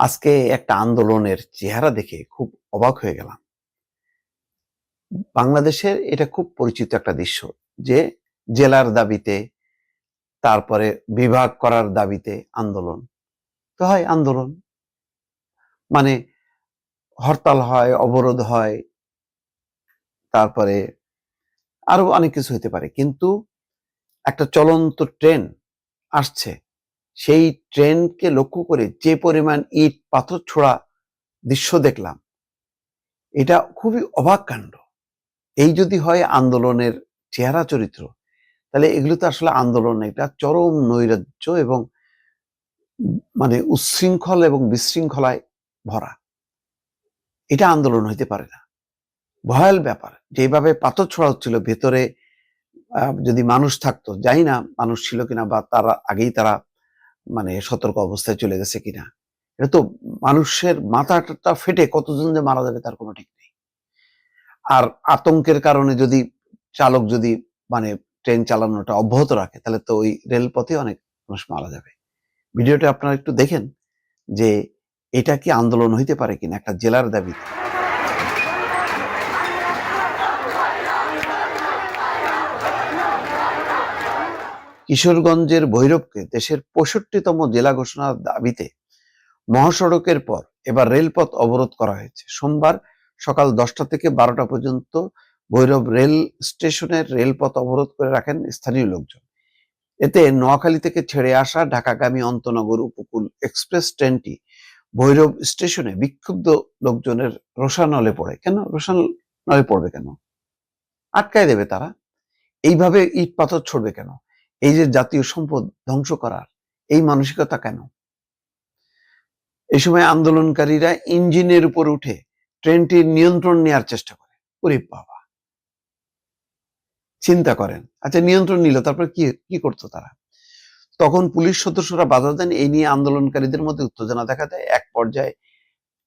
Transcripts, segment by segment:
আজকে একটা আন্দোলনের চেহারা দেখে খুব অবাক হয়ে গেলাম। বাংলাদেশের এটা খুব পরিচিত একটা দৃশ্য যে জেলার দাবিতে, তারপরে বিভাগ করার দাবিতে আন্দোলন। তো হয় আন্দোলন। মানে হরতাল হয়, অবরোধ হয়, তারপরে আরও অনেক কিছু হতে পারে। কিন্তু একটা চলন্ত ট্রেন আসছে। সেই ট্রেনকে লক্ষ্য করে যে পরিমাণ ইট, পাথর ছোড়া দৃশ্য দেখলাম, এটা খুবই অবাক কাণ্ড এই যদি হয় আন্দোলনের চেহারা চরিত্র, তাহলে এগুলো তো আসলে আন্দোলন, এটা চরম নৈরাজ্য এবং মানে উচ্ছৃঙ্খল এবং বিশৃঙ্খলায় ভরা। এটা আন্দোলন হইতে পারে না। ভয়াল ব্যাপার, যেভাবে পাথর ছোড়া হচ্ছিল, ভেতরে যদি মানুষ থাকতো, জানি না মানুষ ছিল কিনা বা তারা, আগেই তারা মানে সতর্ক অবস্থায় চলে গেছে কিনা? এটা তো মানুষের মাথাটা ফেটে কতজন যে মারা যাবে তার কোনো ঠিক নেই। আর আতঙ্কের কারণে যদি চালক যদি মানে ট্রেন চালানোটা অব্যাহত রাখে, তাহলে তো ওই রেলপথে অনেক মানুষ মারা যাবে। ভিডিওটা আপনারা একটু দেখেন যে এটা কি আন্দোলন হইতে পারে কিনা একটা জেলার দাবি কিশোরগঞ্জের ভৈরবকে দেশের পঁয়ষট্টিতম জেলা ঘোষণার দাবিতে মহাসড়কের পর এবার রেলপথ অবরোধ করা হয়েছে। সোমবার সকাল দশটা থেকে বারোটা পর্যন্ত ভৈরব রেল স্টেশনের রেলপথ অবরোধ করে রাখেন স্থানীয় লোকজন। এতে নোয়াখালী থেকে ছেড়ে আসা ঢাকাগামী অন্তনগর উপকূল এক্সপ্রেস ট্রেনটি ভৈরব স্টেশনে বিক্ষুব্ধ লোকজনের রোষানলে পড়ে। কেন? রোষানলে পড়বে কেন? আটকায় দেবে তারা? এইভাবে ইট পাথর ছড়বে কেন? এই যে জাতীয় সম্পদ ধ্বংস করার, এই মানসিকতা কেন? এই সময় আন্দোলনকারীরা ইঞ্জিনের উপর উঠে ট্রেনটির নিয়ন্ত্রণ নেওয়ার চেষ্টা করে। ওরে বাবা। চিন্তা করেন। আচ্ছা নিয়ন্ত্রণ নিল, তারপর কি কি করতো তারা? তখন পুলিশ সদস্যরা বাধা দেন, এই নিয়ে আন্দোলনকারীদের মধ্যে উত্তেজনা দেখা দেয়। এক পর্যায়ে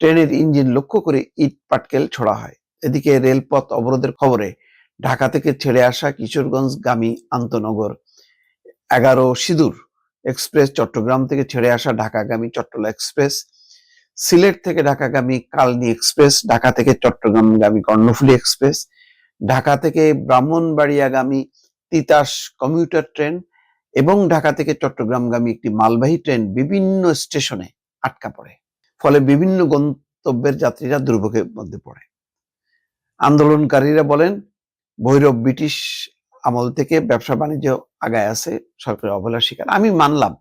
ট্রেনের ইঞ্জিন লক্ষ্য করে ইট পাটকেল ছোড়া হয়। এদিকে রেলপথ অবরোধের খবরে ঢাকা থেকে ছেড়ে আসা কিশোরগঞ্জ কিশোরগঞ্জগামী আন্তনগর এগারো সিঁদুর এক্সপ্রেস, চট্টগ্রাম থেকে ছেড়ে আসা ঢাকাগামী চট্টলা এক্সপ্রেস, সিলেট থেকে ঢাকাগামী কালনি এক্সপ্রেস, ঢাকা থেকে চট্টগ্রামগামী কর্ণফুলী এক্সপ্রেস, ঢাকা থেকে ব্রাহ্মণবাড়িয়াগামী তিতাস কমিউটার ট্রেন এবং ঢাকা থেকে চট্টগ্রামগামী একটি মালবাহী ট্রেন বিভিন্ন স্টেশনে আটকা পড়ে। ফলে বিভিন্ন গন্তব্যের যাত্রীরা দুর্ভোগের মধ্যে পড়ে। আন্দোলনকারীরা বলেন, ভৈরব ব্রিটিশ আমল থেকে ব্যবসা বাণিজ্য আগায় আছে, সরকারের অবহেলার শিকার। আমি মানলাম,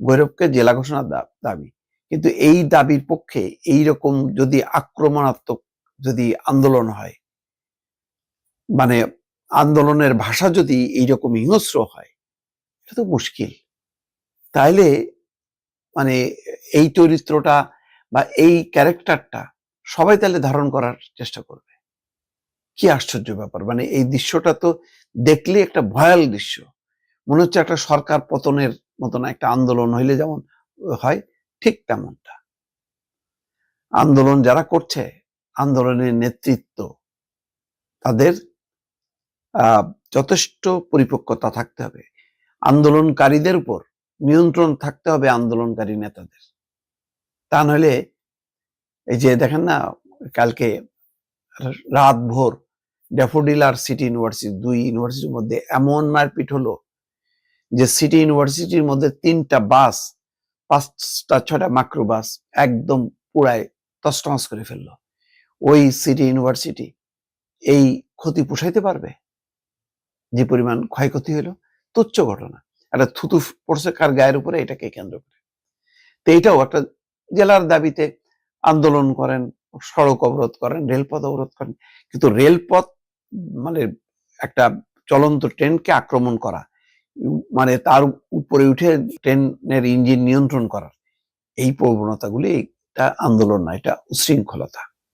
ভৈরবকে জেলা ঘোষণার দাবি। কিন্তু এই দাবির পক্ষে এই রকম যদি আক্রমণাত্মক যদি আন্দোলন হয় মানে আন্দোলনের ভাষা যদি এইরকম হিংস্র হয়, এটা তো মুশকিল। তাইলে মানে এই চরিত্রটা বা এই ক্যারেক্টারটা সবাই তাহলে ধারণ করার চেষ্টা করবে। কি আশ্চর্য ব্যাপার! মানে এই দৃশ্যটা তো দেখলে একটা ভয়াল দৃশ্য। মনে হচ্ছে একটা সরকার পতনের মতন একটা আন্দোলন হইলে যেমন হয়, ঠিক তেমনটা। আন্দোলন যারা করছে, আন্দোলনের নেতৃত্ব, তাদের যথেষ্ট পরিপক্কতা থাকতে হবে। আন্দোলনকারীদের উপর নিয়ন্ত্রণ থাকতে হবে আন্দোলনকারী নেতাদের। তা নইলে এই যে দেখেন না, কালকে রাত ভোর ড্যাফোডিল আর সিটি ইউনিভার্সিটি, দুই ইউনিভার্সিটির মধ্যে এমন মারপিট হলো যে সিটি ইউনিভার্সিটির মধ্যে তিনটা বাস, পাঁচটা ছটা মাইক্রো বাস একদম পুরায় তস্তমাস করে ফেলল। ওই সিটি ইউনিভার্সিটি এই ক্ষতি পোষাইতে পারবে? যে পরিমাণ ক্ষয়ক্ষতি হলো তুচ্ছ ঘটনা। একটা থুতু পড়ছে কার গায়ের উপরে এটাকে কেন্দ্র করে। তো এইটাও একটা জেলার দাবিতে আন্দোলন করেন, সড়ক অবরোধ করেন, রেলপথ অবরোধ করেন। কিন্তু রেলপথ মানে একটা চলন্ত ট্রেনকে আক্রমণ করা মানে তার উপরে উঠে ট্রেনের ইঞ্জিন নিয়ন্ত্রণ করার। এই প্রবণতাগুলি, এটা আন্দোলন না এটা উশৃঙ্খলতা।